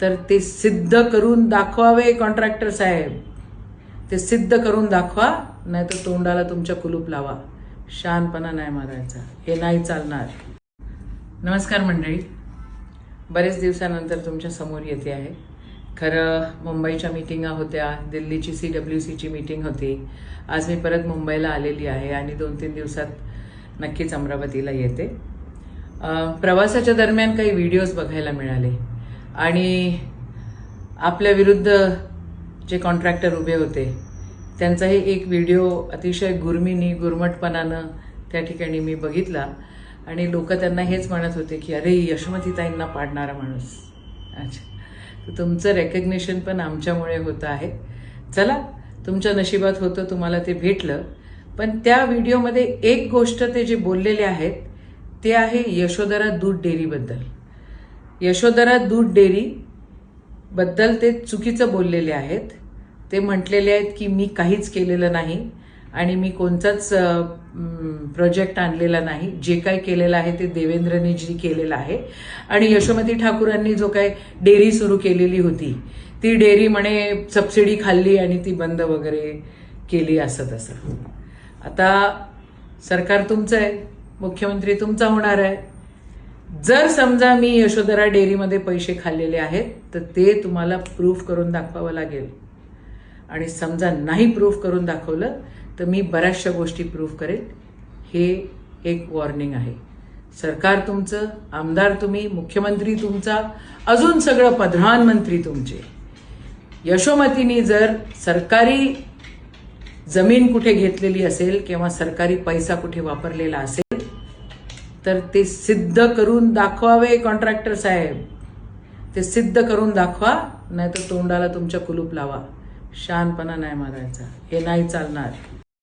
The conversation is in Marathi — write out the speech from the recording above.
तर ते सिद्ध करून दाखवावे कॉन्ट्रॅक्टर साहेब. ते सिद्ध करून दाखवा नाही तर तोंडाला तुमच्या कुलूप लावा. शानपणा नाही मारायचा. हे नाही चालणार. नमस्कार मंडळी. बरेच दिवसानंतर तुमच्यासमोर येते आहे. खरं मुंबईच्या मिटिंगा होत्या दिल्लीची सी डब्ल्यू सीची मिटिंग होती. आज मी परत मुंबईला आलेली आहे आणि दोन तीन दिवसात नक्कीच अमरावतीला येते. प्रवासाच्या दरम्यान काही व्हिडिओज बघायला मिळाले. आणि आपल्या विरुद्ध जे कॉन्ट्रॅक्टर उभे होते त्यांचाही एक व्हिडिओ अतिशय गुरमीनी गुरमटपणानं त्या ठिकाणी मी बघितला. आणि लोक त्यांना हेच म्हणत होते की अरे यशमतीताईंना पाडणारा माणूस. अच्छा. तर तुमचं रेकग्नेशन पण आमच्यामुळे होतं आहे. चला तुमच्या नशिबात होतं तुम्हाला ते भेटलं. पण त्या व्हिडिओमध्ये एक गोष्ट ते जे बोललेले आहेत ते आहे यशोधरा दूध डेअरीबद्दल. यशोधरा दूध डेअरी बद्दल ते चुकीचं बोललेले आहेत. ते म्हटलेले आहेत की मी काहीच केलेलं नाही आणि मी कोणताच प्रोजेक्ट आणलेला नाही. जे काय केलेलं आहे ते देवेंद्रने जी केलेलं आहे. आणि यशोमती ठाकूरांनी जो काय डेअरी सुरू केलेली होती ती डेअरी म्हणे सबसिडी खाल्ली आणि ती बंद वगैरे केली असं तसं. आता सरकार तुमचं आहे मुख्यमंत्री तुमचा होणार आहे. जर समजा मी यशोधरा डेअरीमध्ये पैसे खाल्लेले आहेत तर ते तुम्हाला प्रूफ करून दाखवावं लागेल. आणि समजा नाही प्रूफ करून दाखवलं तर मी बऱ्याचशा गोष्टी प्रूफ करेन. हे एक वॉर्निंग आहे. सरकार तुमचं आमदार तुम्ही मुख्यमंत्री तुमचा अजून सगळं प्रधानमंत्री तुमचे. यशोमतीनी जर सरकारी जमीन कुठे घेतलेली असेल किंवा सरकारी पैसा कुठे वापरलेला असेल तर ते सिद्ध करून दाखवावे कॉन्ट्रॅक्टर साहेब. ते सिद्ध करून दाखवा नाही तर तोंडाला तुमच्या कुलूप लावा. शानपणा नाही मारायचा हे नाही चालणार.